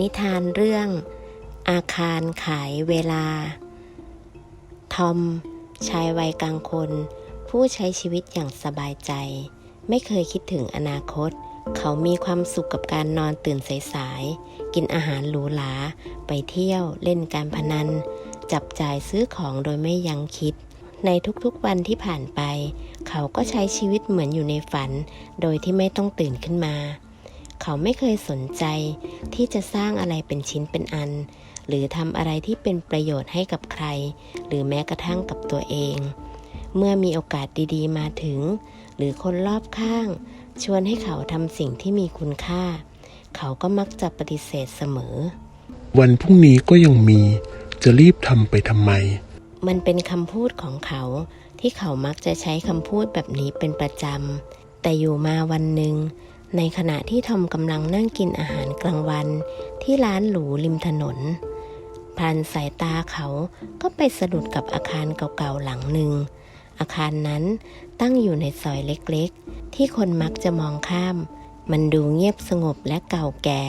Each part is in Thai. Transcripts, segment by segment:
นิทานเรื่อง อาคารขายเวลา ทอม ชายวัยกลางคน ผู้ใช้ชีวิตอย่างสบายใจ ไม่เคยคิดถึงอนาคต เขามีความสุขกับการนอนตื่นสายๆ กินอาหารหรูหรา ไปเที่ยวเล่นการพนัน จับจ่ายซื้อของโดยไม่ยังคิด ในทุกๆวันที่ผ่านไป เขาก็ใช้ชีวิตเหมือนอยู่ในฝัน โดยที่ไม่ต้องตื่นขึ้นมา เขาไม่เคยสนใจที่จะสร้างอะไรเป็นชิ้นเป็นอัน หรือทำอะไรที่เป็นประโยชน์ให้กับใคร หรือแม้กระทั่งกับตัวเอง เมื่อมีโอกาสดีๆ มาถึง หรือคนรอบข้าง ชวนให้เขาทำสิ่งที่มีคุณค่า เขาก็มักจะปฏิเสธเสมอ วันพรุ่งนี้ก็ยังมีจะรีบทำไปทำไม มันเป็นคำพูดของเขาที่เขามักจะใช้คำพูดแบบนี้เป็นประจำแต่อยู่มาวันหนึ่ง ในขณะที่ทอมกำลังนั่งกินอาหารกลางวัน ที่ร้านหรูริมถนนผ่านสายตาเขาก็ไปสะดุดกับอาคารเก่าๆหลังหนึ่ง อาคารนั้นตั้งอยู่ในซอยเล็กๆ ที่คนมักจะมองข้าม มันดูเงียบสงบและเก่าแก่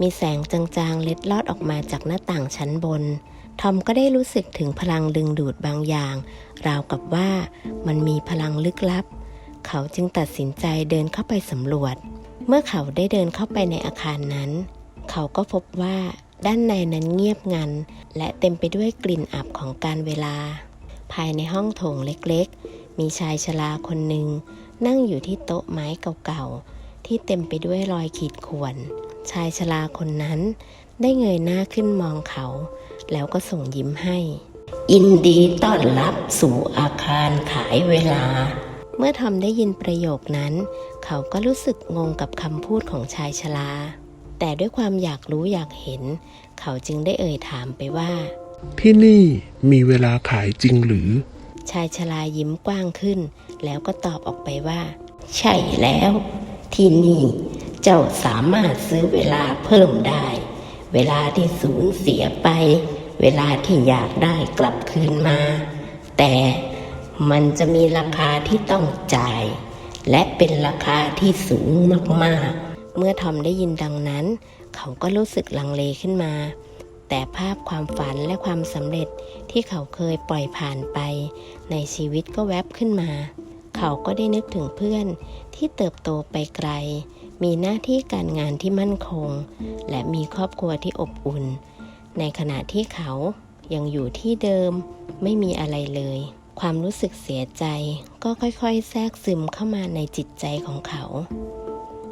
มีแสงจางๆ เล็ดลอดออกมาจากหน้าต่างชั้นบน ทอมก็ได้รู้สึกถึงพลังดึงดูดบางอย่าง ราวกับว่ามันมีพลังลึกลับ เขาจึงตัดสินใจเดินเข้าไปสำรวจ เมื่อเขาได้เดินเข้าไปในอาคารนั้น เขาก็พบว่าด้านในนั้นเงียบงัน และเต็มไปด้วยกลิ่นอับของการเวลา ภายในห้องโถงเล็กๆ มีชายชราคนหนึ่ง นั่งอยู่ที่โต๊ะไม้เก่าๆ ที่เต็มไปด้วยรอยขีดข่วน ชายชราคนนั้น ได้เงยหน้าขึ้นมองเขา แล้วก็ส่งยิ้มให้ ยินดีต้อนรับสู่อาคารขายเวลา เมื่อทอมได้ยินประโยคนั้น เขาก็รู้สึกงงกับคำพูดของชายชรา แต่ด้วยความอยากรู้อยากเห็น เขาจึงได้เอ่ยถามไปว่า ที่นี่มีเวลาขายจริงหรือ ชายชรายิ้มกว้างขึ้น แล้วก็ตอบออกไปว่า ใช่แล้ว ที่นี่เจ้าสามารถซื้อเวลาเพิ่มได้ เวลาที่สูญเสียไป เวลาที่อยากได้กลับคืนมา แต่ มันจะมีราคาที่ต้องจ่าย และเป็นราคาที่สูงมากๆ เมื่อทอมได้ยินดังนั้น เขาก็รู้สึกลังเลขึ้นมา แต่ภาพความฝันและความสำเร็จที่เขาเคยปล่อยผ่านไป ในชีวิตก็แวบขึ้นมา เขาก็ได้นึกถึงเพื่อนที่เติบโตไปไกล มีหน้าที่การงานที่มั่นคง และมีครอบครัวที่อบอุ่น ในขณะที่เขายังอยู่ที่เดิมไม่มีอะไรเลย ความรู้สึกเสียใจก็ค่อยๆ แทรกซึมเข้ามาในจิตใจของเขา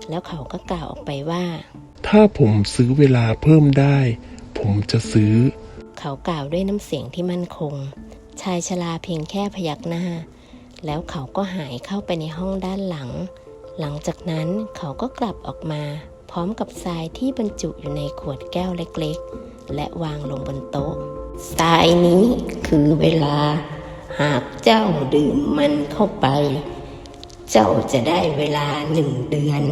แล้วเขาก็กล่าวออกไปว่า ถ้าผมซื้อเวลาเพิ่มได้ ผมจะซื้อ เขากล่าวด้วยน้ำเสียงที่มั่นคง ชายชราเพียงแค่พยักหน้า แล้วเขาก็หายเข้าไปในห้องด้านหลัง หลังจากนั้นเขาก็กลับออกมา พร้อมกับทรายที่บรรจุอยู่ในขวดแก้วเล็กๆ และวางลงบนโต๊ะทรายนี้คือเวลา หากเจ้าดื่มมันเข้าไป เจ้าจะได้เวลาหนึ่งเดือน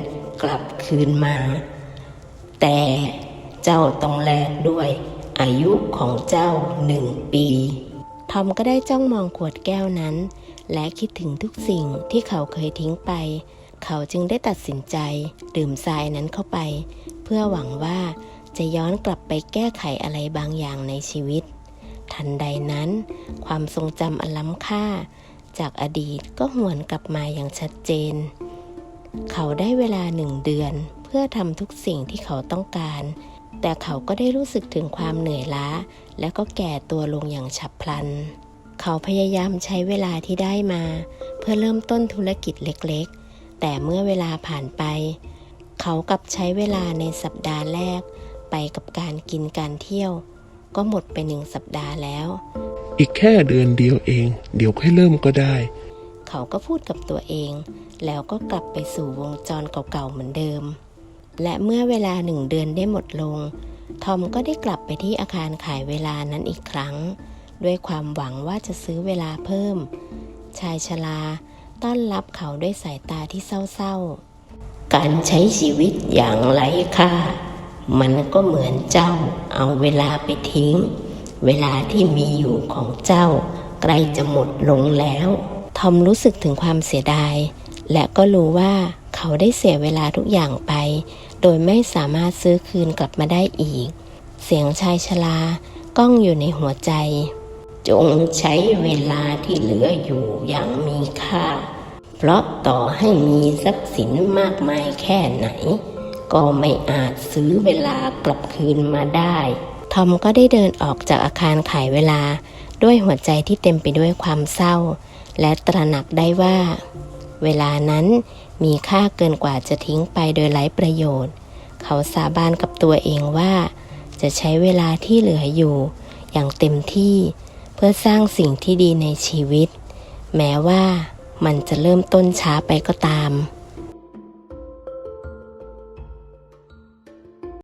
กลับคืนมา แต่เจ้าต้องแลกด้วยอายุของเจ้าหนึ่งปีทอมก็ได้จ้องมองขวดแก้วนั้น และคิดถึงทุกสิ่งที่เขาเคยทิ้งไป เขาจึงได้ตัดสินใจ ดื่มทรายนั้นเข้าไป เพื่อหวังว่าจะย้อนกลับไปแก้ไขอะไรบางอย่างในชีวิต ทันใดนั้น ความทรงจำอันล้ำค่า จากอดีตก็หวนกลับมาอย่างชัดเจน เขาได้เวลาหนึ่งเดือน เพื่อทำทุกสิ่งที่เขาต้องการ แต่เขาก็ได้รู้สึกถึงความเหนื่อยล้า และก็แก่ตัวลงอย่างฉับพลัน เขาพยายามใช้เวลาที่ได้มา เพื่อเริ่มต้นธุรกิจเล็กๆ แต่เมื่อเวลาผ่านไป เขากลับใช้เวลาในสัปดาห์แรก ไปกับการกินการเที่ยว ก็หมดไปหนึ่งสัปดาห์แล้ว อีกแค่เดือนเดียวเอง เดี๋ยวค่อยเริ่มก็ได้ เขาก็พูดกับตัวเอง แล้วก็กลับไปสู่วงจรเก่าๆเหมือนเดิม และเมื่อเวลาหนึ่งเดือนได้หมดลง ทอมก็ได้กลับไปที่อาคารขายเวลานั้นอีกครั้ง ด้วยความหวังว่าจะซื้อเวลาเพิ่ม ชายชราต้อนรับเขาด้วยสายตาที่เศร้าๆ การใช้ชีวิตอย่างไร้ค่า มันก็เหมือนเจ้าเอาเวลาไปทิ้ง เวลาที่มีอยู่ของเจ้า ใกล้จะหมดลงแล้ว ทอมรู้สึกถึงความเสียดาย และก็รู้ว่าเขาได้เสียเวลาทุกอย่างไป โดยไม่สามารถซื้อคืนกลับมาได้อีก เสียงชายชรา ก้องอยู่ในหัวใจ จงใช้เวลาที่เหลืออยู่อย่างมีค่า เพราะต่อให้มีทรัพย์สินมากมายแค่ไหน ก็ไม่อาจซื้อเวลากลับคืนมาได้ ทอมก็ได้เดินออกจากอาคารขายเวลา ด้วยหัวใจที่เต็มไปด้วยความเศร้า และตระหนักได้ว่า เวลานั้นมีค่าเกินกว่าจะทิ้งไปโดยไร้ประโยชน์ เขาสาบานกับตัวเองว่า จะใช้เวลาที่เหลืออยู่ อย่างเต็มที่เพื่อสร้างสิ่งที่ดีในชีวิต แม้ว่ามันจะเริ่มต้นช้าไปก็ตาม